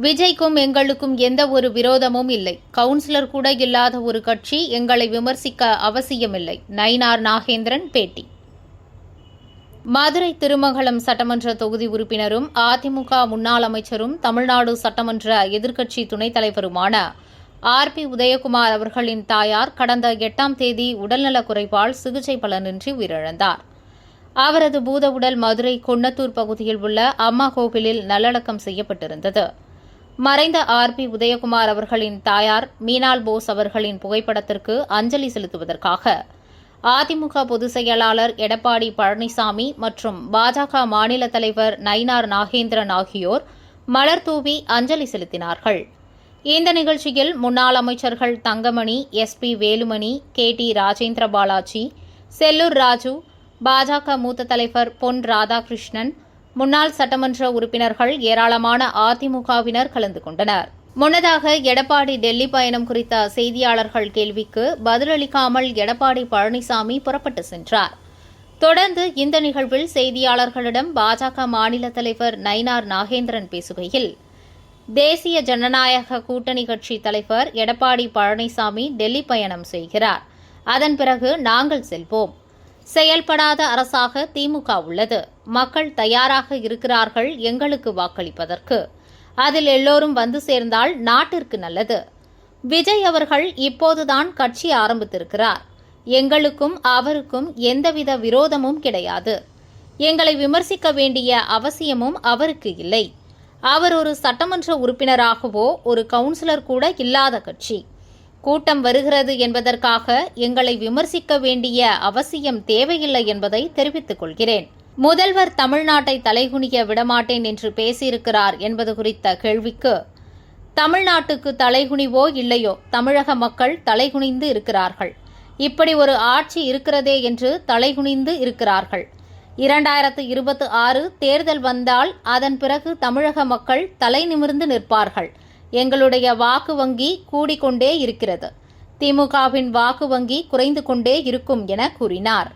விஜய்க்கும் எங்களுக்கும் எந்த ஒரு விரோதமும் இல்லை. கவுன்சிலர் கூட இல்லாத ஒரு கட்சி எங்களை விமர்சிக்க அவசியமில்லை. நயினார் நாகேந்திரன் பேட்டி. மதுரை திருமங்கலம் சட்டமன்ற தொகுதி உறுப்பினரும் அதிமுக முன்னாள் அமைச்சரும் தமிழ்நாடு சட்டமன்ற எதிர்க்கட்சி துணைத் தலைவருமான ஆர். பி. உதயகுமார் அவர்களின் தாயார் கடந்த எட்டாம் தேதி உடல்நலக் குறைவால் சிகிச்சை பலனின்றி உயிரிழந்தார். அவரது பூத உடல் மதுரை கொன்னத்தூர் பகுதியில் உள்ள அம்மா கோவிலில் நல்லடக்கம் செய்யப்பட்டிருந்தது. மறைந்த ஆர் பி உதயகுமார் அவர்களின் தாயார் மீனாள் போஸ் அவர்களின் புகைப்படத்திற்கு அஞ்சலி செலுத்துவதற்காக. அதிமுக பொதுச் செயலாளர் எடப்பாடி பழனிசாமி மற்றும் பாஜக மாநில தலைவர் நயினார் நாகேந்திரன் ஆகியோர் மலர் தூவி அஞ்சலி செலுத்தினார்கள். இந்த நிகழ்ச்சியில் முன்னாள் அமைச்சர்கள் Thangamani S P Velumani K T Rajendra Balaji Sellur Raju பாஜக மூத்த தலைவர் பொன் ராதாகிருஷ்ணன் முன்னாள் சட்டமன்ற உறுப்பினர்கள் ஏராளமான அதிமுகவினர் கலந்து கொண்டனர். முன்னதாக எடப்பாடி டெல்லி பயணம் குறித்த செய்தியாளர்கள் கேள்விக்கு பதிலளிக்காமல் எடப்பாடி பழனிசாமி புறப்பட்டு சென்றார். தொடர்ந்து இந்த நிகழ்வில் செய்தியாளர்களிடம் பாஜக மாநில தலைவர் நயினார் நாகேந்திரன் பேசுகையில் தேசிய ஜனநாயக கூட்டணி கட்சி தலைவர் எடப்பாடி பழனிசாமி டெல்லி பயணம் செய்கிறார். அதன் பிறகு நாங்கள் செல்வோம். செயல்படாத அரசாக திமுக உள்ளது. மக்கள் தயாராக இருக்கிறார்கள் எங்களுக்கு வாக்களிப்பதற்கு. அதில் எல்லோரும் வந்து சேர்ந்தால் நாட்டிற்கு நல்லது. விஜய் அவர்கள் இப்போதுதான் கட்சி ஆரம்பித்திருக்கிறார். எங்களுக்கும் அவருக்கும் எந்தவித விரோதமும் கிடையாது. எங்களை விமர்சிக்க வேண்டிய அவசியமும் அவருக்கு இல்லை. அவர் ஒரு சட்டமன்ற உறுப்பினராகவோ ஒரு கவுன்சிலர் கூட இல்லாத கட்சி. கூட்டம் வருகிறது என்பதற்காக எங்களை விமர்சிக்க வேண்டிய அவசியம் தேவையில்லை என்பதை தெரிவித்துக் கொள்கிறேன். முதல்வர் தமிழ்நாட்டை தலைகுனிய விடமாட்டேன் என்று பேசியிருக்கிறார் என்பது குறித்த கேள்விக்கு தமிழ்நாட்டுக்கு தலைகுனிவோ இல்லையோ? தமிழக மக்கள் தலைகுனிந்து இருக்கிறார்கள். இப்படி ஒரு ஆட்சி இருக்கிறதே என்று தலைகுனிந்து இருக்கிறார்கள். இரண்டாயிரத்து இருபத்தி ஆறு தேர்தல் வந்தால் அதன் பிறகு தமிழக மக்கள் தலை நிமிர்ந்து நிற்பார்கள். எங்களுடைய வாக்கு வங்கி கூடிக்கொண்டே இருக்கிறது. திமுகவின் வாக்கு வங்கி குறைந்து கொண்டே இருக்கும் என கூறினார்.